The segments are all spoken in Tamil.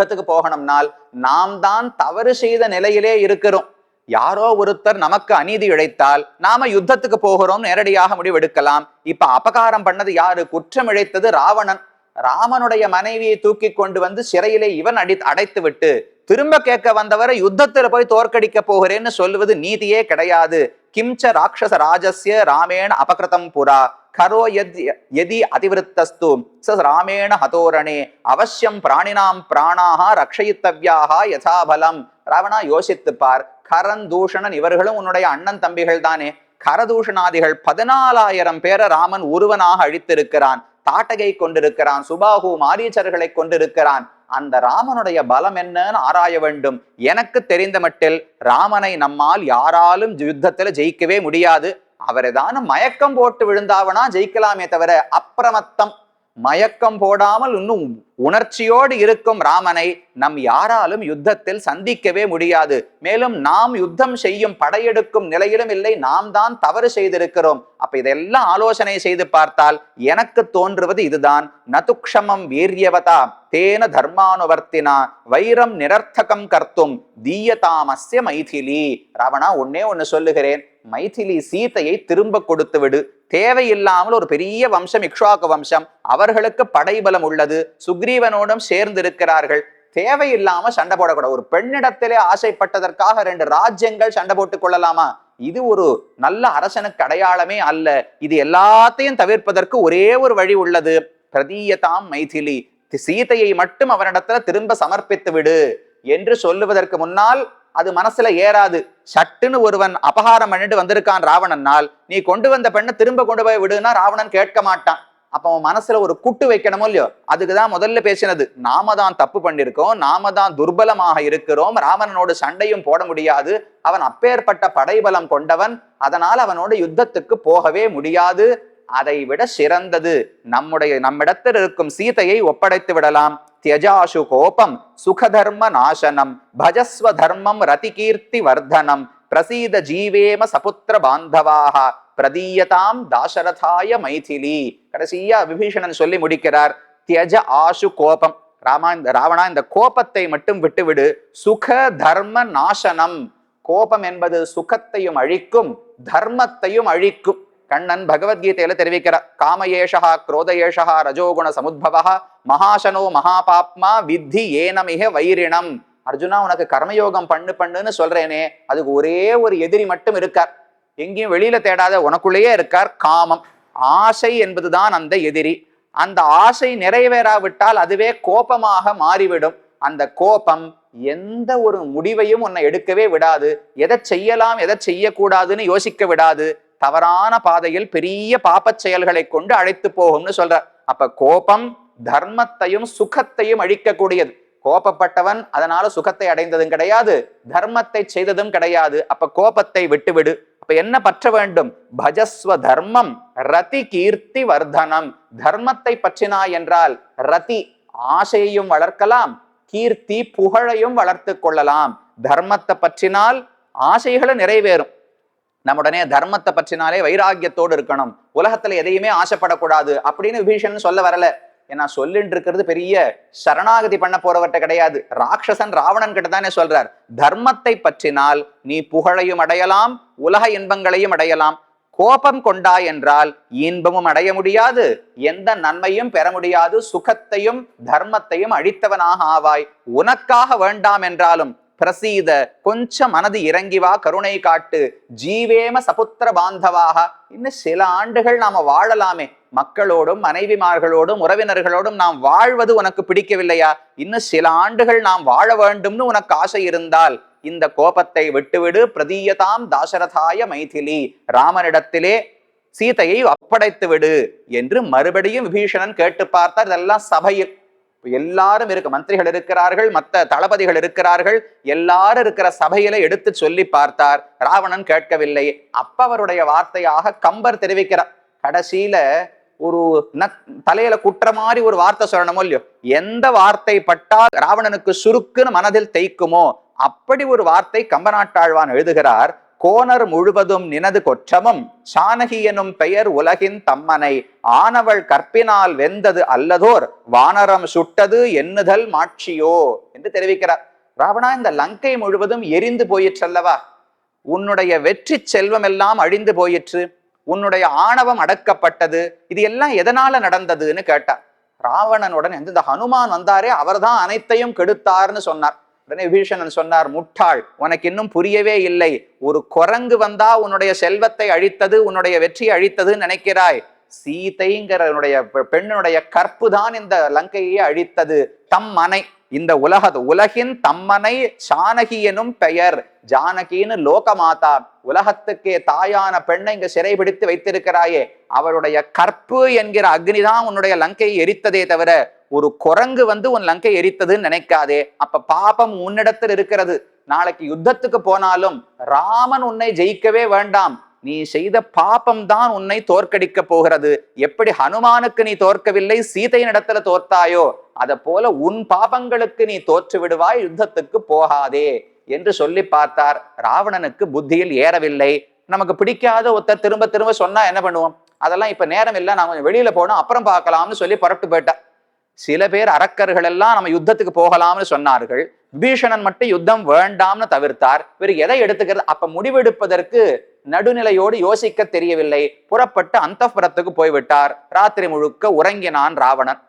யுத்தத்துக்கு போகணும்னால் நாம் தான் தவறு செய்த நிலையிலே இருக்கிறோம். யாரோ ஒருத்தர் நமக்கு அநீதி இழைத்தால் நாம யுத்தத்துக்கு போகிறோம் நேரடியாக முடிவெடுக்கலாம். இப்ப அபகாரம் பண்ணது யாரு? குற்றம் இழைத்தது ராவணன். ராமனுடைய மனைவியை தூக்கி கொண்டு வந்து சிறையிலே இவன் அடி அடைத்து விட்டு திரும்ப கேட்க வந்தவரை யுத்தத்துல போய் தோற்கடிக்க போகிறேன்னு சொல்லுவது நீதியே கிடையாது. கிம்ச ராட்சச ராஜஸ்ய ராமேண அபகிருதம் புரா. கரோ யத் யதி அதிவிருத்தஸ்து. ச ராமேண ஹதோரணே. அவசியம் பிராணினாம் பிராணாக ரக்ஷயித்தவ்யாக யதாபலம் ராவணா யோசித்து பார் கரன் தூஷணன் இவர்களும் உன்னுடைய அண்ணன் தம்பிகள் தானே. கரதூஷணாதிகள் பதினாலாயிரம் பேரை ராமன் ஒருவனாக அழித்திருக்கிறான். தாட்டகை கொண்டிருக்கிறான் சுபாகு மாரீச்சர்களை கொண்டிருக்கிறான். அந்த ராமனுடைய பலம் என்னன்னு ஆராய வேண்டும். எனக்கு தெரிந்த மட்டில் ராமனை நம்மால் யாராலும் யுத்தத்துல ஜெயிக்கவே முடியாது. அவரை மயக்கம் போட்டு விழுந்தாவனா? ஜெயிக்கலாமே தவிர அப்பிரமத்தம். மயக்கம் போடாமல் இன்னும் உணர்ச்சியோடு இருக்கும் ராமனை நம் யாராலும் யுத்தத்தில் சந்திக்கவே முடியாது. மேலும் நாம் யுத்தம் செய்யும் படையெடுக்கும் நிலையிலும் இல்லை. நாம் தான் தவறு செய்திருக்கிறோம். அப்ப இதெல்லாம் ஆலோசனை செய்து பார்த்தால் எனக்கு தோன்றுவது இதுதான். நதுக்ஷமம் வீரியவதா தேன தர்மானுவர்த்தினா வைரம் நிரர்த்தகம் கர்த்தும் தீயதாமஸ்ய மைதிலி. ராவணா ஒன்னே ஒன்னு சொல்லுகிறேன். மைதிலி சீதையை திரும்ப கொடுத்து விடு. தேவையில்லாமல் ஒரு பெரிய வம்சம் இக்ஷாக்கு வம்சம் அவர்களுக்கு படைபலம் உள்ளது. சுக்ரீவனோடும் சேர்ந்திருக்கிறார்கள். தேவையில்லாம சண்டை போடக்கூடாது. ஒரு பெண்ணிடத்திலே ஆசைப்பட்டதற்காக ரெண்டு ராஜ்யங்கள் சண்டை போட்டுக் கொள்ளலாமா? இது ஒரு நல்ல அரசனுக்கு அடையாளமே அல்ல. இது எல்லாத்தையும் தவிர்ப்பதற்கு ஒரே ஒரு வழி உள்ளது. பிரதீயதாம் மைதிலி சீதையை மட்டும் அவனிடத்துல திரும்ப சமர்ப்பித்து விடு என்று சொல்லுவதற்கு முன்னால் அது மனசுல ஏறாது. சட்டுன்னு ஒருவன் அபகாரம் பண்ணிட்டு வந்திருக்கான் ராவணனால் நீ கொண்டு வந்த பெண்ணை திரும்ப கொண்டு போய் விடுன்னா ராவணன் கேட்க மாட்டான். அப்போ அவன் மனசுல ஒரு குட்டு வைக்கணுமோ இல்லையோ? அதுக்குதான் முதல்ல பேசினது. நாம தான் தப்பு பண்ணிருக்கோம் நாம தான் துர்பலமாக இருக்கிறோம் ராவணனோடு சண்டையும் போட முடியாது. அவன் அப்பேற்பட்ட படைபலம் கொண்டவன் அதனால் அவனோட யுத்தத்துக்கு போகவே முடியாது. அதை விட சிறந்தது. நம்முடைய நம்மிடத்தில் இருக்கும் சீதையை ஒப்படைத்து விடலாம். தியஜாசு கோபம் சுகதர்ம நாசனம் பஜஸ்வ தர்மம் ரதிகீர்த்தி வர்தனம் பிரசீத ஜீவேம சபுத்திர பாந்தவாக பிரதீயதாம் தாசரதாய மைதிலி கடைசியா விபீஷணன் சொல்லி முடிக்கிறார் தியஜ ஆசு கோபம் ராமா இந்த ராவணா இந்த கோபத்தை மட்டும் விட்டுவிடு சுக தர்ம நாசனம் கோபம் என்பது சுகத்தையும் அழிக்கும் தர்மத்தையும் அழிக்கும் கண்ணன் பகவத்கீதையில தெரிவிக்கிறார். காமயேஷா குரோதயேஷா ரஜோகுண சமுத்பவா மகாசனோ மகாபாப்மா வித்தி ஏனமிக வைரிணம். அர்ஜுனா உனக்கு கர்மயோகம் பண்ணு பண்ணுன்னு சொல்றேனே அதுக்கு ஒரே ஒரு எதிரி மட்டும் இருக்கார். எங்கேயும் வெளியில தேடாத உனக்குள்ளேயே இருக்கார் காமம். ஆசை என்பதுதான் அந்த எதிரி. அந்த ஆசை நிறைவேறாவிட்டால் அதுவே கோபமாக மாறிவிடும். அந்த கோபம் எந்த ஒரு முடிவையும் உன்னை எடுக்கவே விடாது. எதை செய்யலாம் எதை செய்யக்கூடாதுன்னு யோசிக்க விடாது. தவறான பாதையில் பெரிய பாப்ப செயல்களை கொண்டு அழைத்து போகும்னு சொல்றார் அப்ப கோபம் தர்மத்தையும் சுகத்தையும் அழிக்கக்கூடியது. கோபப்பட்டவன் அதனால சுகத்தை அடைந்ததும் கிடையாது தர்மத்தை செய்ததும் கிடையாது. அப்ப கோபத்தை விட்டுவிடு. அப்ப என்ன பற்ற வேண்டும்? பஜஸ்வ தர்மம் ரதி கீர்த்தி வர்தனம். தர்மத்தை பற்றினா என்றால் ரதி ஆசையையும் வளர்க்கலாம் கீர்த்தி புகழையும் வளர்த்து கொள்ளலாம். தர்மத்தை பற்றினால் ஆசைகளை நிறைவேறும். நம்முடனே தர்மத்தை பற்றினாலே வைராக்கியத்தோடு இருக்கணும். உலகத்துல எதையுமே ஆசைப்படக்கூடாது அப்படின்னு விபீஷன் சொல்ல வரல. ஏன்னா சொல்லிட்டு இருக்கிறது பெரிய சரணாகதி பண்ண போறவர்கிட்ட கிடையாது. ராட்சசன் ராவணன் கிட்ட தானே சொல்றார். தர்மத்தை பற்றினால் நீ புகழையும் அடையலாம் உலக இன்பங்களையும் அடையலாம். கோபம் கொண்டா என்றால் இன்பமும் அடைய முடியாது. எந்த நன்மையும் பெற முடியாது. சுகத்தையும் தர்மத்தையும் அழித்தவனாக ஆவாய். உனக்காக வேண்டாம் என்றாலும் பிரசீத கொஞ்சம் மனது இறங்கி வா கருணை காட்டு ஜீவேம சபுத்திர பாந்தவாக. இன்னும் சில ஆண்டுகள் நாம வாழலாமே. மக்களோடும் மனைவிமார்களோடும் உறவினர்களோடும் நாம் வாழ்வது உனக்கு பிடிக்கவில்லையா? இன்னும் சில ஆண்டுகள் நாம் வாழ வேண்டும்னு உனக்கு ஆசை இருந்தால் இந்த கோபத்தை விட்டுவிடு பிரதீயதாம் தாசரதாய மைதிலி. ராமனிடத்திலே சீதையை ஒப்படைத்து விடு என்று மறுபடியும் விபீஷணன் கேட்டு பார்த்தார். இதெல்லாம் சபையில் எல்லாரும் இருக்கு மந்திரிகள் இருக்கிறார்கள் மத்த தளபதிகள் இருக்கிறார்கள் எல்லாரும் இருக்கிற சபையில எடுத்து சொல்லி பார்த்தார். ராவணன் கேட்கவில்லை. அப்ப அவருடைய வார்த்தையாக கம்பர் தெரிவிக்கிறார். கடைசியில ஒரு தலையில குற்ற மாதிரி ஒரு வார்த்தை சொல்லணுமோ இல்லையோ? எந்த வார்த்தை பட்டால் ராவணனுக்கு சுருக்குன்னு மனதில் தைக்குமோ அப்படி ஒரு வார்த்தை கம்பநாட்டாழ்வான் எழுதுகிறார். கோணர் முழுவதும் நினது கொற்றமும் சானகி எனும் பெயர் உலகின் தம்மனை ஆனவள் கற்பினால் வெந்தது அல்லதோர் வானரம் சுட்டது எண்ணுதல் மாட்சியோ என்று தெரிவிக்கிறார். ராவணா இந்த லங்கை முழுவதும் எரிந்து போயிற்றல்லவா? உன்னுடைய வெற்றி செல்வம் எல்லாம் அழிந்து போயிற்று உன்னுடைய ஆணவம் அடக்கப்பட்டது இது எல்லாம் எதனால நடந்ததுன்னு கேட்டார் ராவணனுடன் இந்த ஹனுமான் வந்தாரே அவர்தான் அனைத்தையும் கெடுத்தார்னு சொன்னார். உடனே விபீஷணன் சொன்னார் முட்டாள் உனக்கு இன்னும் புரியவே இல்லை. ஒரு குரங்கு வந்தா உன்னுடைய செல்வத்தை அழித்தது உன்னுடைய வெற்றியை அழித்ததுன்னு நினைக்கிறாய். சீதைங்கிற பெண்ணுடைய கற்பு தான் இந்த லங்கையை அழித்தது. தம் மனை இந்த உலகது உலகின் தம்மனை சானகி எனும் பெயர். ஜானகின்னு லோகமாதா. உலகத்துக்கே தாயான பெண்ணை இங்க சிறைபிடித்து வைத்திருக்கிறாயே. அவருடைய கற்பு என்கிற அக்னிதான் உன்னுடைய லங்கையை எரித்ததே தவிர ஒரு குரங்கு வந்து உன் லங்கை எரித்ததுன்னு நினைக்காதே. அப்ப பாபம் உன்னிடத்தில் இருக்கிறது. நாளைக்கு யுத்தத்துக்கு போனாலும் ராமன் உன்னை ஜெயிக்கவே வேண்டாம். நீ செய்த பாபம் தான் உன்னை தோற்கடிக்க போகிறது. எப்படி ஹனுமானுக்கு நீ தோற்கவில்லை சீதையின் இடத்துல தோற்றாயோ அத போல உன் பாபங்களுக்கு நீ தோற்று விடுவாய் யுத்தத்துக்கு போகாதே என்று சொல்லி பார்த்தார். ராவணனுக்கு புத்தியில் ஏறவில்லை. நமக்கு பிடிக்காத ஒருத்தர் திரும்ப திரும்ப சொன்னா என்ன பண்ணுவோம்? அதெல்லாம் இப்ப நேரம் இல்லை நான் கொஞ்சம் வெளியில போனோம் அப்புறம் பார்க்கலாம்னு சொல்லி புறப்பட்டு போயிட்டா. சில பேர் அரக்கர்கள் எல்லாம் நம்ம யுத்தத்துக்கு போகலாம்னு சொன்னார்கள். விபீஷணன் மட்டும் யுத்தம் வேண்டாம்னு தவிர்த்தார். வேறு எதை எடுத்துக்கிறது? அப்ப முடிவெடுப்பதற்கு நடுநிலையோடு யோசிக்க தெரியவில்லை. புறப்பட்டு அந்தப்புறத்துக்கு போய்விட்டார். ராத்திரி முழுக்க உறங்கினான் ராவணன்.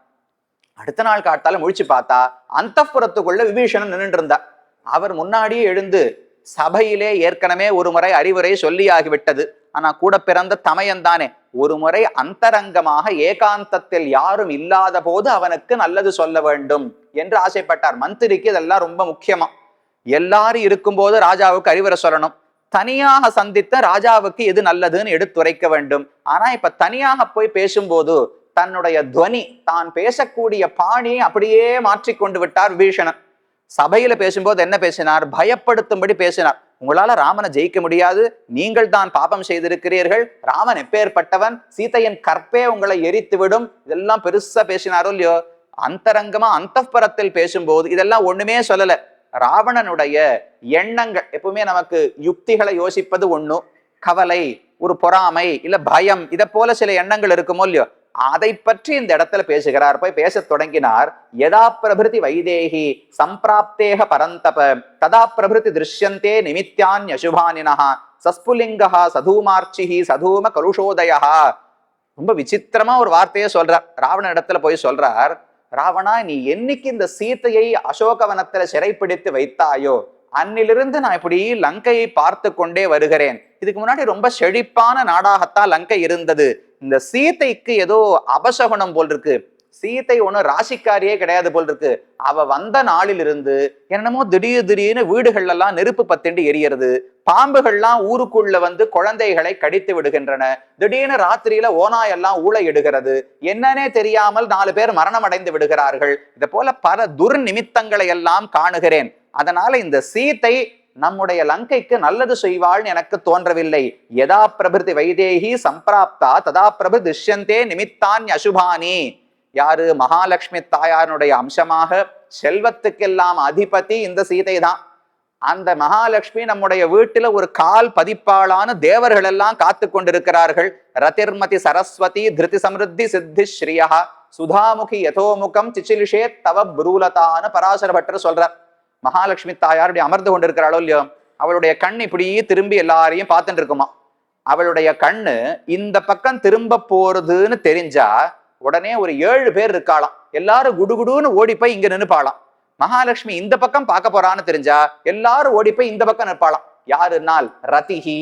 அடுத்த நாள் காட்டால முழிச்சு பார்த்தா அந்தப்புறத்துக்குள்ள விபீஷணன் நின்று இருந்தார் அவர் முன்னாடியே எழுந்து சபையிலே ஏற்கனவே ஒரு முறை அறிவுரை சொல்லியாகிவிட்டது. ஆனா கூட பிறந்த தமையன்தானே. ஒரு முறை அந்தரங்கமாக ஏகாந்தத்தில் யாரும் இல்லாத போது அவனுக்கு நல்லது சொல்ல வேண்டும். என்று ஆசைப்பட்டார். மந்திரிக்கு இதெல்லாம் ரொம்ப முக்கியமா. எல்லாரும் இருக்கும்போது ராஜாவுக்கு அறிவுரை சொல்லணும். தனியாக சந்தித்த ராஜாவுக்கு எது நல்லதுன்னு எடுத்துரைக்க வேண்டும். ஆனா இப்ப தனியாக போய் பேசும்போது தன்னுடைய துவனி தான் பேசக்கூடிய பாணியை அப்படியே மாற்றி கொண்டு விட்டார் விபீஷணன் சபையில பேசும்போது என்ன பேசினார்? பயப்படுத்தும்படி பேசினார். உங்களால ராமனை ஜெயிக்க முடியாது. நீங்கள் தான் பாபம் செய்திருக்கிறீர்கள். ராமன் எப்பேற்பட்டவன்? சீதையின் கற்பே உங்களை எரித்து விடும் இதெல்லாம் பெருசா பேசினாரோ இல்லையோ? அந்தரங்கமா அந்தப்புறத்தில் பேசும்போது இதெல்லாம் ஒண்ணுமே சொல்லல. ராவணனுடைய எண்ணங்கள் எப்பவுமே நமக்கு யுக்திகளை யோசிப்பது ஒண்ணு கவலை ஒரு பொறாமை இல்ல பயம் இதை போல சில எண்ணங்கள் இருக்குமோ இல்லையோ அதை பற்றி இந்த இடத்துல பேசுகிறார். போய் பேச தொடங்கினார். எதா பிரபிருதி வைதேகி சம்பிராப்தேக பரந்தப ததா பிரபிருதி திருஷ்யந்தே நிமித்தியான் யசுபானினா சஸ்புலிங்கா சதூமார்ச்சிஹி சதூம கருஷோதயா ரொம்ப விசித்திரமா ஒரு வார்த்தையை சொல்றார். ராவண இடத்துல போய் சொல்றார் ராவணா நீ என்னைக்கு இந்த சீத்தையை அசோகவனத்துல சிறைப்பிடித்து வைத்தாயோ அன்னிலிருந்து நான் இப்படி லங்கையை பார்த்து கொண்டே வருகிறேன். இதுக்கு முன்னாடி ரொம்ப செழிப்பான நாடாகத்தான் லங்கை இருந்தது. இந்த சீதைக்கு ஏதோ அபசகுணம் போல் இருக்கு. சீத்தை ஒன்றும் ராசிக்காரியே கிடையாது போல் இருக்கு. அவ வந்த நாளிலிருந்து என்னமோ திடீர் திடீர்னு வீடுகள்லாம் நெருப்பு பத்திண்டு எரியறது. பாம்புகள்லாம் ஊருக்குள்ள வந்து குழந்தைகளை கடித்து விடுகின்றன. திடீர்னு ராத்திரியில ஓனாயெல்லாம் ஊழை இடுகிறது என்னன்னே தெரியாமல் நாலு பேர் மரணம் அடைந்து விடுகிறார்கள். இதை போல பல துர்நிமித்தங்களை எல்லாம் காணுகிறேன். அதனால இந்த சீத்தை நம்முடைய லங்கைக்கு நல்லது செய்வாள்னு எனக்கு தோன்றவில்லை. எதா பிரபிருதி வைதேகி சம்பிராப்தா ததா பிரபு திஷ்யந்தே நிமித்தான் அசுபானி யாரு? மகாலட்சுமி தாயாருடைய அம்சமாக செல்வத்துக்கெல்லாம் அதிபதி இந்த சீதை தான் அந்த மகாலட்சுமி நம்முடைய வீட்டுல ஒரு கால் பதிப்பாளான தேவர்கள் எல்லாம் காத்து கொண்டிருக்கிறார்கள். ரதிர்மதி சரஸ்வதி திருதி சமிருத்தி சித்தி ஸ்ரீயா. சுதாமுகி யதோமுகம் சிச்சிலிஷே தவ புரூலதான பராசர பட்டர் சொல்றார். மகாலட்சுமி தாயாருடைய அமர்ந்து கொண்டிருக்கிறாளோ இல்லையோ? அவளுடைய கண் இப்படி திரும்பி எல்லாரையும் பார்த்துட்டு இருக்குமா? அவளுடைய கண்ணு இந்த பக்கம் திரும்ப போறதுன்னு தெரிஞ்சா உடனே ஒரு ஏழு பேர் இருக்காளாம். எல்லாரும் குடுகுடுன்னு ஓடி போய் இங்க நின்னுப்பாளாம். மகாலட்சுமி இந்த பக்கம் பார்க்க போறான்னு தெரிஞ்சா எல்லாரும் ஓடி போய் இந்த பக்கம் நிற்பாளாம். யாருனால் ரதிஹி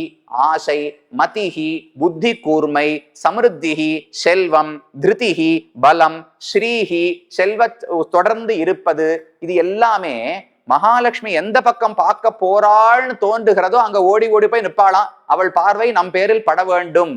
ஆசை மதிஹி புத்தி கூர்மை சமிருத்திஹி செல்வம் திருதிஹி பலம் ஸ்ரீஹி செல்வ தொடர்ந்து இருப்பது இது எல்லாமே மகாலட்சுமி எந்த பக்கம் பார்க்க போறாள்னு தோன்றுகிறதோ அங்க ஓடி ஓடி போய் நிற்பாளாம். அவள் பார்வை நம் பேரில் பட வேண்டும்.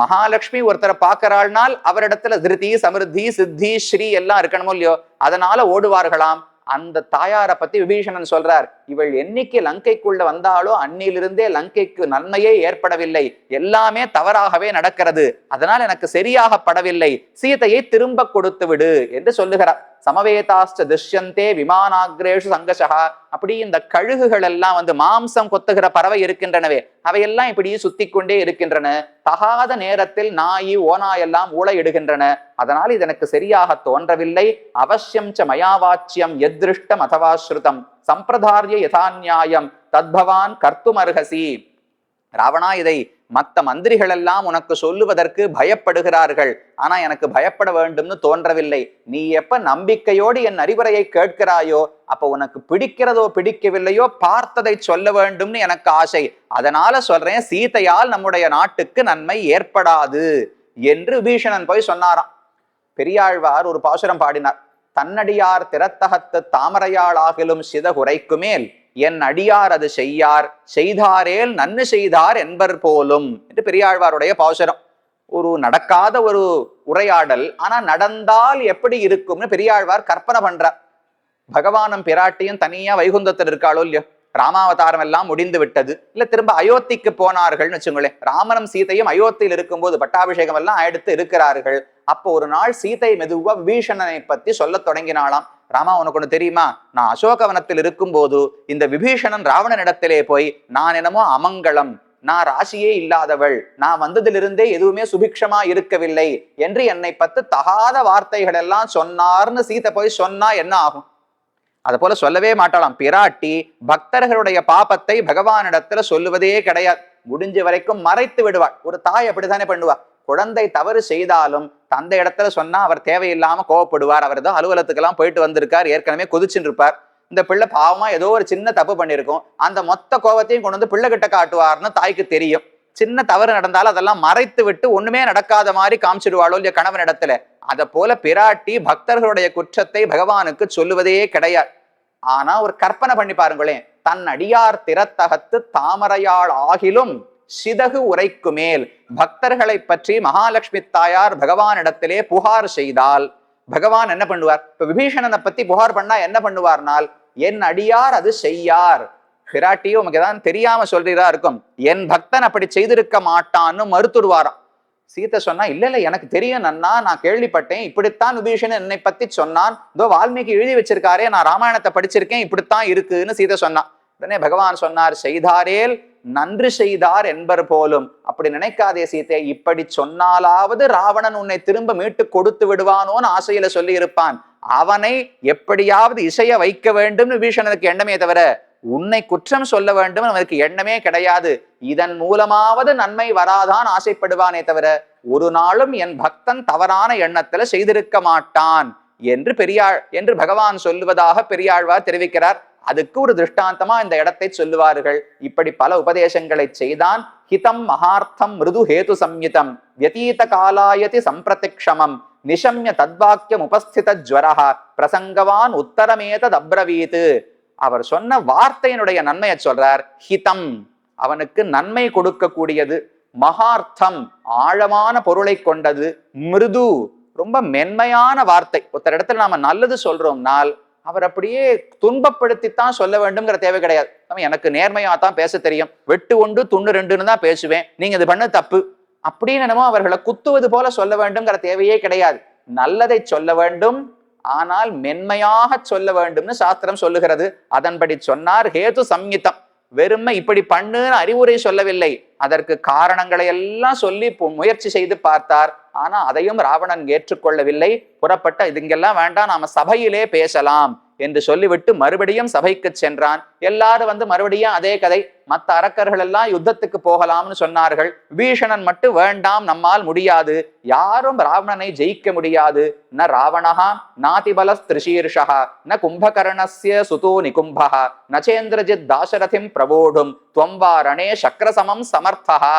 மகாலட்சுமி ஒருத்தரை பார்க்கிறாள்னால் அவரிடத்துல திருதி சமிருத்தி சித்தி ஸ்ரீ எல்லாம் இருக்கணுமோ இல்லையோ? அதனால ஓடுவார்களாம். அந்த தாயாரை பத்தி விபீஷணன் சொல்றார் இவள் என்னைக்கு லங்கைக்குள்ள வந்தாலோ அன்னிலிருந்தே லங்கைக்கு நன்மையே ஏற்படவில்லை. எல்லாமே தவறாகவே நடக்கிறது. அதனால் எனக்கு சரியாக படவில்லை சீதையை திரும்ப கொடுத்து விடு என்று சொல்லுகிறார். சமவேதாஸ்ட திருஷ்யந்தே விமானாகிரேஷு சங்கசகா அப்படி இந்த கழுகுகள் எல்லாம் வந்து மாம்சம் கொத்துகிற பறவை இருக்கின்றனவே அவையெல்லாம் இப்படி சுத்தி கொண்டே இருக்கின்றன. தகாத நேரத்தில் நாயி ஓனாயெல்லாம் ஊழையிடுகின்றன அதனால் இது எனக்கு சரியாக தோன்றவில்லை. அவசியம் ச மயாவாச்சியம் எத்ருஷ்டம் அதவா ஸ்ருதம் சம்பிரதாரிய யதாநியாயம் தத்பவான் கர்த்துமர்ஹசி ராவணா இதை மத்த மந்திரிகள் எல்லாம் உனக்கு சொல்லுவதற்கு பயப்படுகிறார்கள். ஆனா எனக்கு பயப்பட வேண்டும்னு தோன்றவில்லை. நீ எப்ப நம்பிக்கையோடு என் அறிவுரையை கேட்கிறாயோ அப்ப உனக்கு பிடிக்கிறதோ பிடிக்கவில்லையோ பார்த்ததை சொல்ல வேண்டும்னு எனக்கு ஆசை. அதனால சொல்றேன் சீதையால் நம்முடைய நாட்டுக்கு நன்மை ஏற்படாது என்று பீஷணன் போய் சொன்னாராம். பெரியாழ்வார் ஒரு பாசுரம் பாடினார். தன்னடியார் திறத்தகத்து தாமரையாளாகிலும் சிதகுரைக்குமேல் என் அடியார் அது செய்யார் செய்தாரேல் நன்னு செய்தார் என்பர் போலும் என்று பெரியாழ்வாருடைய பாசுரம். ஒரு நடக்காத ஒரு உரையாடல் ஆனா நடந்தால் எப்படி இருக்கும்னு பெரியாழ்வார் கற்பனை பண்றார். பகவானும் பிராட்டியும் தனியா வைகுந்தத்தில் இருக்காளோ இல்லையோ? ராமாவதாரம் எல்லாம் முடிந்து விட்டது. இல்ல திரும்ப அயோத்திக்கு போனார்கள்னு வச்சுங்களேன். ராமனும் சீதையும் அயோத்தியில் இருக்கும்போது பட்டாபிஷேகம் எல்லாம் எடுத்து இருக்கிறார்கள். அப்போ ஒரு நாள் சீதை மெதுவா விபீஷணனை பத்தி சொல்ல தொடங்கினாலாம் ராமா உனக்கு ஒன்று தெரியுமா? நான் அசோகவனத்தில் இருக்கும்போது இந்த விபீஷணன் ராவணனிடத்திலே போய் நான் என்னமோ அமங்கலம் நான் ராசியே இல்லாதவள் நான் வந்ததிலிருந்தே எதுவுமே சுபிக்ஷமா இருக்கவில்லை என்று என்னை பத்து தகாத வார்த்தைகள் எல்லாம் சொன்னார்னு சீதை போய் சொன்னா என்ன ஆகும்? அதை போல சொல்லவே மாட்டாளாம். பிராட்டி பக்தர்களுடைய பாபத்தை பகவானிடத்துல சொல்லுவதே கிடையாது. முடிஞ்ச வரைக்கும் மறைத்து விடுவாள். ஒரு தாய் அப்படித்தானே பண்ணுவா. குழந்தை தவறு செய்தாலும் தந்தை இடத்துல சொன்னா அவர் தேவையில்லாம கோவப்படுவார். அவர் ஏதோ அலுவலகத்துக்கெல்லாம் போயிட்டு வந்திருக்கார். ஏற்கனவே கொதிச்சுட்டு இருப்பார். இந்த பிள்ளை பாவமா ஏதோ ஒரு சின்ன தப்பு பண்ணியிருக்கும். அந்த மொத்த கோவத்தையும் கொண்டு வந்து பிள்ளை கிட்ட காட்டுவார்னு தாய்க்கு தெரியும். சின்ன தவறு நடந்தாலும் அதெல்லாம் மறைத்து விட்டு ஒண்ணுமே நடக்காத மாதிரி காமிச்சிடுவாளோ இல்லையா கணவன் இடத்துல. அதை போல பிராட்டி பக்தர்களுடைய குற்றத்தை பகவானுக்கு சொல்லுவதே கிடையாது. ஆனா ஒரு கற்பனை பண்ணி பாருங்களேன். தன் அடியார் திறத்தகத்து தாமரையாள் ஆகிலும் சிதகு உரைக்கு மேல் பக்தர்களை பற்றி மகாலட்சுமி தாயார் பகவானிடத்திலே புகார் செய்தால் பகவான் என்ன பண்ணுவார்? இப்ப விபீஷணனை பத்தி புகார் பண்ணா என்ன பண்ணுவார்னால் என் அடியார் அது செய்யார். பிராட்டியோ உமக்கு ஏதாவது தெரியாம சொல்றதா இருக்கும். என் பக்தன் அப்படி செய்திருக்க மாட்டான்னு மறுத்துடுவாராம். சீதை சொன்னா இல்ல இல்ல எனக்கு தெரியும் நன்னா நான் கேள்விப்பட்டேன். இப்படித்தான் விபீஷணன் என்னை பத்தி சொன்னான். இதோ வால்மீகி எழுதி வச்சிருக்காரே நான் ராமாயணத்தை படிச்சிருக்கேன் இப்படித்தான் இருக்குன்னு சீதை சொன்னான் உடனே பகவான் சொன்னார் செய்தாரேல் நன்றி செய்தார் என்பர் போலும். அப்படி நினைக்காதே சீத்தே இப்படி சொன்னாலாவது ராவணன் உன்னை திரும்ப மீட்டு கொடுத்து விடுவானோன்னு ஆசையில சொல்லி இருப்பான் அவனை எப்படியாவது இசைய வைக்க வேண்டும் பீஷணனுக்கு எண்ணமே தவிர உன்னை குற்றம் சொல்ல வேண்டும் அவனுக்கு எண்ணமே கிடையாது. இதன் மூலமாவது நன்மை வராதான் ஆசைப்படுவானே தவிர ஒரு நாளும் என் பக்தன் தவறான எண்ணத்துல செய்திருக்க மாட்டான் என்று பெரியாள் என்று பகவான் சொல்லுவதாக பெரியாழ்வார் தெரிவிக்கிறார். அதுக்கு ஒரு திருஷ்டாந்தமா இந்த இடத்தை சொல்லுவார்கள். இப்படி பல உபதேசங்களை செய்தான். ஹிதம் மகார்த்தம் மிருது ஹேது சம்யுதம். வியதீத காலாயதி சம்பிரதிக்ஷமம். நிஷம்ய தத்வாக்கியம் உபஸ்தித ஜ்வரஹ. பிரசங்கவான் உத்தரமேதத் அப்ரவீத்து அவர் சொன்ன வார்த்தையினுடைய நன்மையை சொல்றார். ஹிதம். அவனுக்கு நன்மை கொடுக்கக்கூடியது. மகார்த்தம். ஆழமான பொருளை கொண்டது. மிருது. ரொம்ப மென்மையான வார்த்தை. ஒருத்தர் இடத்துல நாம நல்லது சொல்றோம்னால் அவர் அப்படியே துன்பப்படுத்தித்தான் சொல்ல வேண்டும்ங்கிற தேவை கிடையாது. நம்ம எனக்கு நேர்மையாக தான் பேச தெரியும். வெட்டு ஒன்று துண்ணு ரெண்டுன்னு தான் பேசுவேன். நீங்கள் இது பண்ண தப்பு. அப்படின்னு என்னமோ அவர்களை குத்துவது போல சொல்ல வேண்டும்ங்கிற தேவையே கிடையாது. நல்லதை சொல்ல வேண்டும். ஆனால் மென்மையாக சொல்ல வேண்டும்னு சாஸ்திரம் சொல்லுகிறது. அதன்படி சொன்னார் ஹேது சம்யுத்தம். வெறுமை இப்படி பண்ணுன்னு அறிவுரை சொல்லவில்லை. அதற்கு காரணங்களை எல்லாம் சொல்லி முயற்சி செய்து பார்த்தார். ஆனா அதையும் ராவணன் ஏற்றுக்கொள்ளவில்லை. புறப்பட்ட இதுங்கெல்லாம் வேண்டாம் நாம சபையிலே பேசலாம். என்று சொல்லிவிட்டு மறுபடியும் சபைக்கு சென்றான். எல்லாரும் வந்து மறுபடியும் அதே கதை மத்த அரக்கர்கள் எல்லாம் யுத்தத்துக்கு போகலாம்னு சொன்னார்கள். விபீஷணன் மட்டும் வேண்டாம் நம்மால் முடியாது. யாரும் ராவணனை ஜெயிக்க முடியாது. ந ராவணஹா நாதிபல திரிசீர்ஷா ந கும்பகர்ணஸ்ய சுதோ நிகும்பः ந சேந்திரஜித் தாசரதிம் பிரவோடும் துவம்பா ரணே சக்கரசமம் சமர்த்தஹா.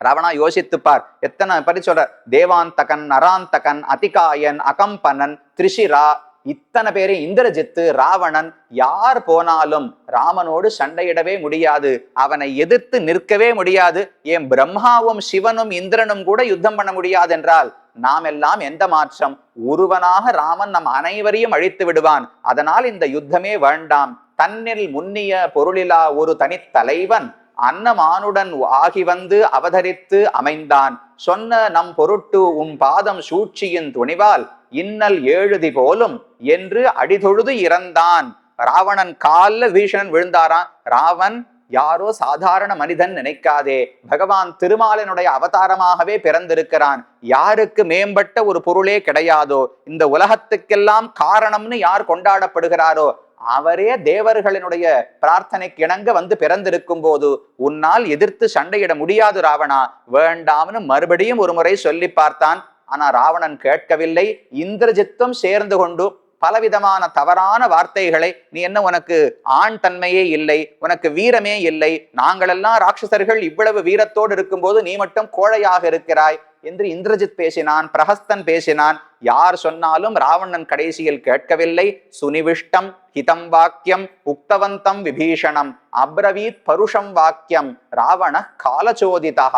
ராவணா யோசித்துப்பார் எத்தனை பரி சொல்ற தேவாந்தகன் நராந்தகன் அதிகாயன் அகம்பனன் திரிஷிரா இத்தனை பேரு இந்திரஜித்து ராவணன் யார் போனாலும் ராமனோடு சண்டையிடவே முடியாது. அவனை எதிர்த்து நிற்கவே முடியாது. ஏன் பிரம்மாவும் சிவனும் இந்திரனும் கூட யுத்தம் பண்ண முடியாது என்றால் நாம் எல்லாம் எந்த மாற்றம்? ஒருவனாக ராமன் நம் அனைவரையும் அழித்து விடுவான். அதனால் இந்த யுத்தமே வேண்டாம். தன்னில் முன்னிய பொருளிலா ஒரு தனித்தலைவன் அன்னமானுடன் ஆகி வந்து அவதரித்து அமைந்தான். சொன்ன நம் பொருட்டு உன் பாதம் சூழ்ச்சியின் துணிவால் இன்னல் ஏழுதி போலும் என்று அடிதொழுது இறந்தான். ராவணன் காலில் வீஷணன் விழுந்தாராம். ராவன் யாரோ சாதாரண மனிதன் நினைக்காதே. பகவான் திருமாலினுடைய அவதாரமாகவே பிறந்திருக்கிறான். யாருக்கு மேம்பட்ட ஒரு பொருளே கிடையாதோ இந்த உலகத்துக்கெல்லாம் காரணம்னு யார் கொண்டாடப்படுகிறாரோ அவரே தேவர்களினுடைய பிரார்த்தனைக்கு இணங்க வந்து பிறந்திருக்கும் போது உன்னால் எதிர்த்து சண்டையிட முடியாது ராவணா. வேண்டாம்னு மறுபடியும் ஒரு முறை சொல்லி பார்த்தான். ஆனா ராவணன் கேட்கவில்லை. இந்திரஜித்தும் சேர்ந்து கொண்டு பலவிதமான தவறான வார்த்தைகளை நீ என்ன உனக்கு ஆண் தன்மையே இல்லை உனக்கு வீரமே இல்லை நாங்களெல்லாம் ராட்சசர்கள் இவ்வளவு வீரத்தோடு இருக்கும்போது நீ மட்டும் கோழையாக இருக்கிறாய் என்று இந்திரஜித் பேசினான் பிரஹஸ்தன் பேசினான். யார் சொன்னாலும் ராவணன் கடைசியில் கேட்கவில்லை. சுனிவிஷ்டம் ஹிதம் வாக்கியம் உக்தவந்தம் விபீஷணம் அப்ரவீத் பருஷம் வாக்கியம் ராவண காலச்சோதிதா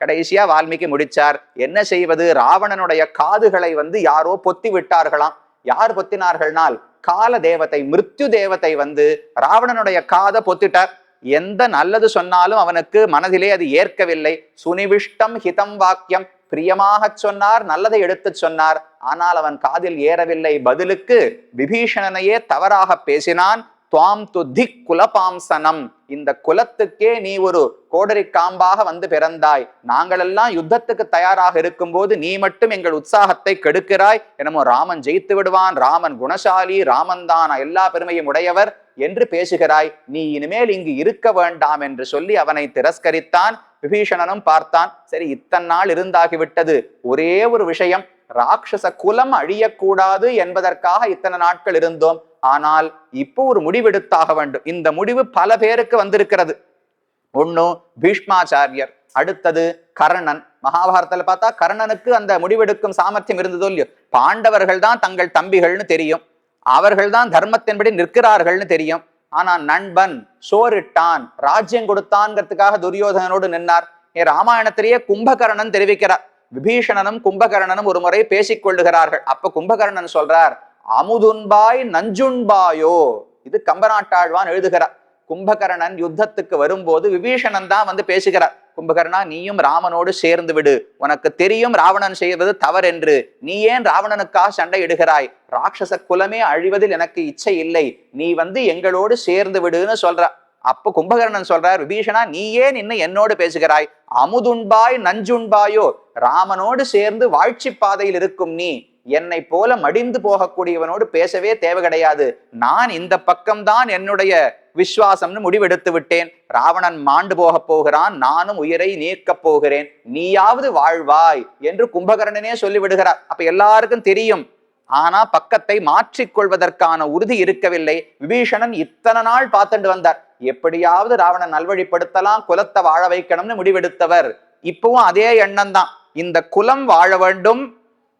கடைசியா வால்மீகி முடிச்சார். என்ன செய்வது? ராவணனுடைய காதுகளை வந்து யாரோ பொத்தி விட்டார்களாம். யார் பொத்தினார்கள்னால் கால தேவத்தை மிருத்யு தேவத்தை வந்து ராவணனுடைய காதை பொத்திட்டார். எந்த நல்லது சொன்னாலும் அவனுக்கு மனதிலே அது ஏற்கவில்லை. சுனிவிஷ்டம் ஹிதம் வாக்கியம். பிரியமாக சொன்னார் நல்லதை எடுத்து சொன்னார். ஆனால் அவன் காதில் ஏறவில்லை. பதிலுக்கு விபீஷணனையே தவறாக பேசினான். துவாம் து திக் குலபாம்சனம். இந்த குலத்துக்கே நீ ஒரு கோடரி காம்பாக வந்து பிறந்தாய். நாங்களெல்லாம் யுத்தத்துக்கு தயாராக இருக்கும்போது நீ மட்டும் எங்கள் உற்சாகத்தை கெடுக்கிறாய். எனமோ ராமன் ஜெயித்து விடுவான் ராமன் குணசாலி ராமன் தான் எல்லா பெருமையும் உடையவர் என்று பேசுகிறாய். நீ இனிமேல் இங்கு இருக்க வேண்டாம் என்று சொல்லி அவனை திரஸ்கரித்தான் விபீஷணனும் பார்த்தான். சரி இத்தனை நாள் இருந்தாகிவிட்டது. ஒரே ஒரு விஷயம் ராட்சச குலம் அழியக்கூடாது என்பதற்காக இத்தனை நாட்கள் இருந்தோம். ஆனால் இப்போ ஒரு முடிவெடுத்தாக வேண்டும். இந்த முடிவு பல பேருக்கு வந்திருக்கிறது. ஒண்ணு பீஷ்மாச்சாரியர் அடுத்தது கர்ணன். மகாபாரதத்துல பார்த்தா கர்ணனுக்கு அந்த முடிவெடுக்கும் சாமர்த்தியம் இருந்ததோ இல்லையோ? பாண்டவர்கள் தான் தங்கள் தம்பிகள்னு தெரியும். அவர்கள் தான் தர்மத்தின்படி நிற்கிறார்கள்னு தெரியும். ஆனா நண்பன் சோரிட்டான் ராஜ்யம் கொடுத்தான்ங்கிறதுக்காக துரியோதனோடு நின்னார். ஏ ராமாயணத்திலேயே கும்பகர்ணன் தெரிவிக்கிறார். விபீஷணனும் கும்பகர்ணனும் ஒரு முறை பேசிக்கொள்ளுகிறார்கள். அப்ப கும்பகர்ணன் சொல்றார் அமுதுன்பாய் நஞ்சுன்பாயோ இது கம்பநாட்டாழ்வான் எழுதுகிறார். கும்பகர்ணன் யுத்தத்துக்கு வரும்போது விபீஷணன் தான் வந்து பேசுகிறார். கும்பகர்ணா நீயும் ராமனோடு சேர்ந்து விடு. உனக்கு தெரியும் ராவணன் செய்வது தவறென்று. நீ ஏன் ராவணனுக்காக சண்டையிடுகிறாய் ராட்சச குலமே அழிவதில் எனக்கு இச்சை இல்லை. நீ வந்து எங்களோடு சேர்ந்து விடுன்னு சொல்ற அப்ப கும்பகர்ணன் சொல்றார் விபீஷணா நீ ஏன் இன்னும் என்னோடு பேசுகிறாய். அமுதுண்பாய் நஞ்சுண்பாயோ ராமனோடு சேர்ந்து வாழ்ச்சி பாதையில் இருக்கும் நீ. என்னை போல மடிந்து போகக்கூடியவனோடு பேசவே தேவை கிடையாது. நான் இந்த பக்கம்தான் என்னுடைய விஸ்வாசம்னு முடிவெடுத்து விட்டேன். ராவணன் மாண்டு போக போகிறான் நானும் உயிரை நீக்கப் போகிறேன். நீயாவது வாழ்வாய் என்று கும்பகர்ணனே சொல்லிவிடுகிறார். அப்ப எல்லாருக்கும் தெரியும். ஆனா பக்கத்தை மாற்றிக்கொள்வதற்கான உறுதி இருக்கவில்லை. விபீஷணன் இத்தனை நாள் பார்த்துட்டு வந்தார். எப்படியாவது ராவணன் நல்வழிப்படுத்தலாம் குலத்தை வாழ வைக்கணும்னு முடிவெடுத்தவர். இப்பவும் அதே எண்ணம் தான் இந்த குலம் வாழ வேண்டும்.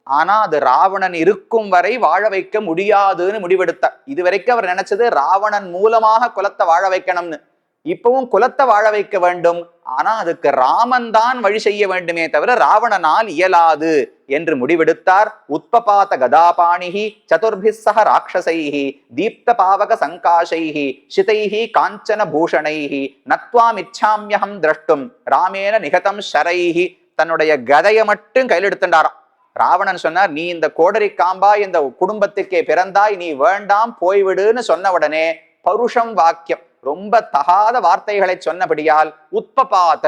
ஆனா அது ராவணன் இருக்கும் வரை வாழ வைக்க முடியாதுன்னு முடிவெடுத்தார். இதுவரைக்கும் அவர் நினைச்சது ராவணன் மூலமாக குலத்தை வாழ வைக்கணும்னு. இப்பவும் குலத்தை வாழ வைக்க வேண்டும். ஆனா அதுக்கு ராமன் தான் வழி செய்ய வேண்டுமே தவிர ராவணனால் இயலாது. என்று முடிவெடுத்தார். உத்பபாத கதாபாணிகி சதுர்பி சக ராட்சசைஹி தீப்த பாவக சங்காசைஹி சிதைஹி காஞ்சன பூஷணைஹி நத்வாமிச்சாமியகம் திரஷ்டும் ராமேன நிகதம் ஷரைஹி தன்னுடைய கதையை மட்டும் கையில் எடுத்துட்டாராம் ராவணன் சொன்னார் நீ இந்த கோடரி காம்பா இந்த குடும்பத்துக்கே பிறந்தாய் நீ வேண்டாம் போய்விடுன்னு சொன்ன உடனே பருஷம் வாக்கியம் ரொம்ப தகாத வார்த்தைகளை சொன்னபடியால் உத்பபாத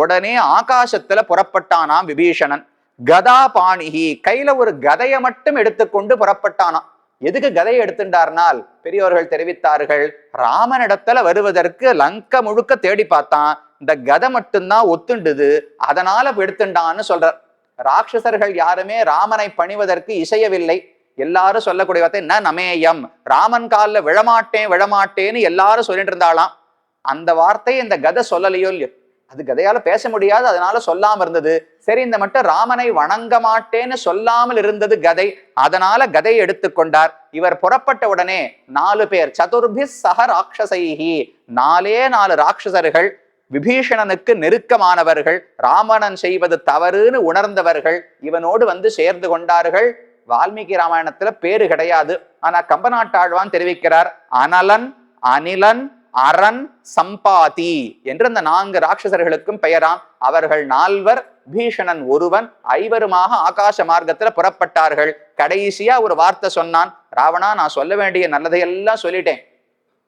உடனே ஆகாசத்துல புறப்பட்டானாம் விபீஷணன். கதா பாணிகி கையில ஒரு கதையை மட்டும் எடுத்துக்கொண்டு புறப்பட்டானாம். எதுக்கு கதையை எடுத்துட்டார்னால் பெரியோர்கள் தெரிவித்தார்கள் ராமனிடத்துல வருவதற்கு லங்க முழுக்க தேடி பார்த்தான். இந்த கதை மட்டும்தான் ஒத்துண்டுது அதனால எடுத்துண்டான்னு சொல்றார். ராட்சசர்கள் யாருமே ராமனை பணிவதற்கு இசையவில்லை. எல்லாரும் சொல்லக்கூடிய வார்த்தை ந நமேயம். ராமன் காலில் விழமாட்டேன் விழமாட்டேன்னு எல்லாரும் சொல்லிட்டு இருந்தாலாம் அந்த வார்த்தை இந்த கதை சொல்லலையோ இல்லையோ? அது கதையால பேச முடியாது அதனால சொல்லாம இருந்தது. சரி இந்த மட்டும் ராமனை வணங்க மாட்டேன்னு சொல்லாமல் இருந்தது கதை. அதனால கதை எடுத்துக்கொண்டார் இவர் புறப்பட்ட உடனே நாலு பேர் சதுர்பி சக ராட்சசைகி நாலே நாலு ராட்சசர்கள் விபீஷணனுக்கு நெருக்கமானவர்கள் ராமணன் செய்வது தவறுன்னு உணர்ந்தவர்கள் இவனோடு வந்து சேர்ந்து கொண்டார்கள். வால்மீகி ராமாயணத்துல பேரு கிடையாது. ஆனா கம்பநாட்டாழ்வான் தெரிவிக்கிறார் அனலன் அனிலன் அரண் சம்பாதி என்று அந்த நான்கு ராட்சசர்களுக்கும் பெயராம். அவர்கள் நால்வர் பீஷணன் ஒருவன் ஐவருமாக ஆகாச மார்க்கத்துல புறப்பட்டார்கள். கடைசியா ஒரு வார்த்தை சொன்னான் ராவணா நான் சொல்ல வேண்டிய நல்லதையெல்லாம் சொல்லிட்டேன்.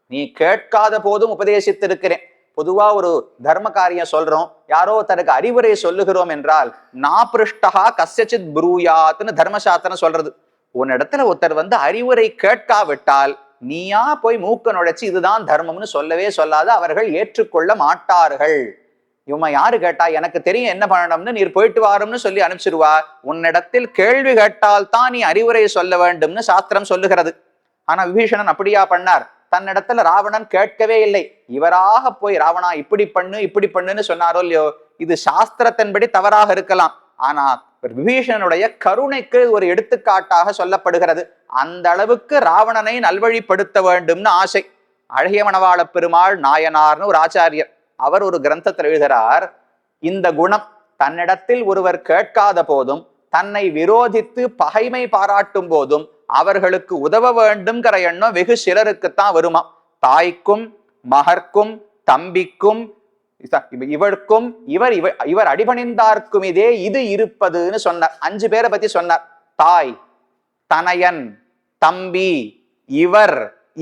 நீ கேட்காத போதும் உபதேசித்திருக்கிறேன். பொதுவா ஒரு தர்ம காரியம் சொல்றோம். யாரோ தனக்கு அறிவுரை சொல்லுகிறோம் என்றால் நாபிருஷ்டகா கஸ்யச்சித் புரூயாத்னு தர்மசாஸ்திரம் சொல்றது. உன்னிடத்துல ஒருத்தர் வந்து அறிவுரை கேட்காவிட்டால் நீயா போய் மூக்க நுழைச்சி இதுதான் தர்மம்னு சொல்லவே சொல்லாத அவர்கள் ஏற்றுக்கொள்ள மாட்டார்கள். இவன் யாரு கேட்டா எனக்கு தெரியும் என்ன பண்ணணும்னு நீர் போயிட்டு வாரும்னு சொல்லி அனுப்பிச்சிருவா. உன்னிடத்தில் கேள்வி கேட்டால் தான் நீ அறிவுரை சொல்ல வேண்டும்னு சாஸ்திரம் சொல்லுகிறது. ஆனா விபீஷணன் அப்படியா பண்ணார்? தன்னிடத்துல ராவணன் கேட்கவே இல்லை. இவராக போய் ராவணா இப்படி பண்ணு இப்படி பண்ணுன்னு சொன்னாரோ இல்லையோ? இது சாஸ்திரத்தின்படி தவறாக இருக்கலாம். ஆனா விபீஷணனுடைய கருணைக்கு ஒரு எடுத்துக்காட்டாக சொல்லப்படுகிறது. அந்த அளவுக்கு ராவணனை நல்வழிப்படுத்த வேண்டும்னு ஆசை. அழகிய மணவாள பெருமாள் நாயனார்னு ஒரு ஆச்சாரியர். அவர் ஒரு கிரந்தத்தில் எழுதுகிறார் இந்த குணம் தன்னிடத்தில் ஒருவர் கேட்காத போதும் தன்னை விரோதித்து பகைமை பாராட்டும் போதும் அவர்களுக்கு உதவ வேண்டும்ங்கிற எண்ணம் வெகு சிலருக்குத்தான் வருமா தாய்க்கும் மகர்க்கும் தம்பிக்கும் இவருக்கும் இவர் இவர் இவர் அடிபணிந்தார்க்கும் இதே இது இருப்பதுன்னு சொன்னார். அஞ்சு பேரை பத்தி சொன்னார். தாய் தனையன் தம்பி இவர்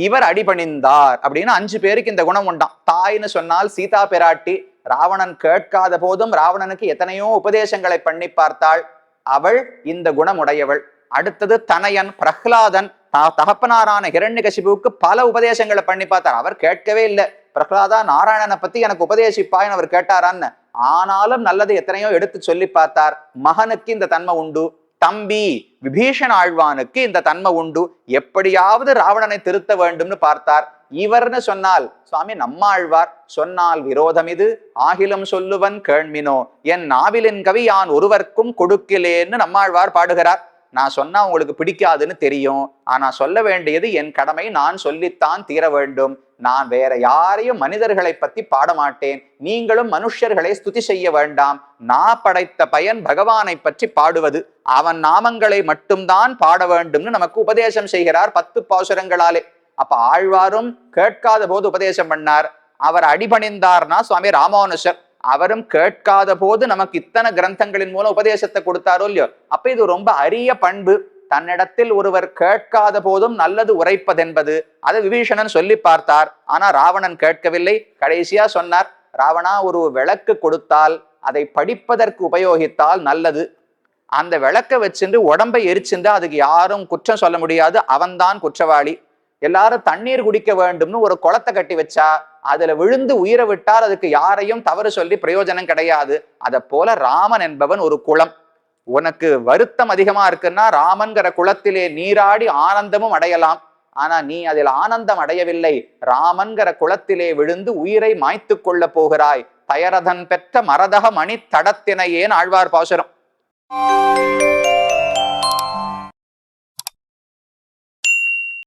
இவர் அடிபணிந்தார் அப்படின்னு அஞ்சு பேருக்கு இந்த குணம் உண்டாம். தாய்னு சொன்னால் சீதா பிராட்டி ராவணன் கேட்காத போதும் ராவணனுக்கு எத்தனையோ உபதேசங்களை பண்ணி பார்த்தாள். அவள் இந்த குணம் உடையவள் அடுத்தது தனையன் பிரஹ்லாதன் தகப்பனாரான ஹிரண்யகசிபுவுக்கு பல உபதேசங்களை பண்ணி பார்த்தார். அவர் கேட்கவே இல்லை. பிரகலாதா நாராயணனை பத்தி எனக்கு உபதேசிப்பாய்னு அவர் கேட்டாரான்னு. ஆனாலும் நல்லது எத்தனையோ எடுத்து சொல்லி பார்த்தார். மகனுக்கு இந்த தன்மை உண்டு. தம்பி விபீஷன் ஆழ்வானுக்கு இந்த தன்மை உண்டு. எப்படியாவது ராவணனை திருத்த வேண்டும்னு பார்த்தார். இவர்னு சொன்னால் சுவாமி நம்மாழ்வார் சொன்னால் விரோதம் இது. ஆகிலும் சொல்லுவன் கேள்மினோ என் நாவிலின் கவி யான் ஒருவர்க்கும் கொடுக்கிலேன்னு நம்மாழ்வார் பாடுகிறார். நான் சொன்னா உங்களுக்கு பிடிக்காதுன்னு தெரியும். ஆனா சொல்ல வேண்டியது என் கடமை. நான் சொல்லித்தான் தீர வேண்டும். நான் வேற யாரையும் மனிதர்களை பத்தி பாட மாட்டேன் நீங்களும் மனுஷர்களை ஸ்துதி செய்ய வேண்டாம். நான் படைத்த பயன் பகவானை பற்றி பாடுவது. அவன் நாமங்களை மட்டும்தான் பாட வேண்டும்னு நமக்கு உபதேசம் செய்கிறார் பத்து பாசுரங்களாலே. அப்ப ஆழ்வாரும் கேட்காத போது உபதேசம் பண்ணார். அவர் அடிபணிந்தார்னா சுவாமி ராமானுஷர் அவரும் கேட்காத போது நமக்கு இத்தனை கிரந்தங்களின் மூலம் உபதேசத்தை கொடுத்தாரோ இல்லையோ. அப்ப இது ரொம்ப அரிய பண்பு. தன்னிடத்தில் ஒருவர் கேட்காத போதும் நல்லது உரைப்பதென்பது. அதை விபீஷணன் சொல்லி பார்த்தார். ஆனா ராவணன் கேட்கவில்லை. கடைசியா சொன்னார் ராவணா ஒரு விளக்கு கொடுத்தால் அதை படிப்பதற்கு உபயோகித்தால் நல்லது. அந்த விளக்க வச்சுட்டு உடம்பை எரிச்சுண்டு அதுக்கு யாரும் குற்றம் சொல்ல முடியாது. அவன்தான் குற்றவாளி. எல்லாரும் தண்ணீர் குடிக்க வேண்டும்னு ஒரு குளத்தை கட்டி வச்சா அதுல விழுந்து உயிரை விட்டால் அதுக்கு யாரையும் தவறு சொல்லி பிரயோஜனம் கிடையாது. அதை போல ராமன் என்பவன் ஒரு குளம். உனக்கு வருத்தம் அதிகமா இருக்குன்னா ராமன்கிற குளத்திலே நீராடி ஆனந்தமும் அடையலாம். ஆனா நீ அதில் ஆனந்தம் அடையவில்லை. ராமன்கிற குளத்திலே விழுந்து உயிரை மாய்த்து கொள்ள போகிறாய். தயரதன் பெற்ற மரதக மணி தடத்தினையேன் ஆழ்வார் பாசுரம்.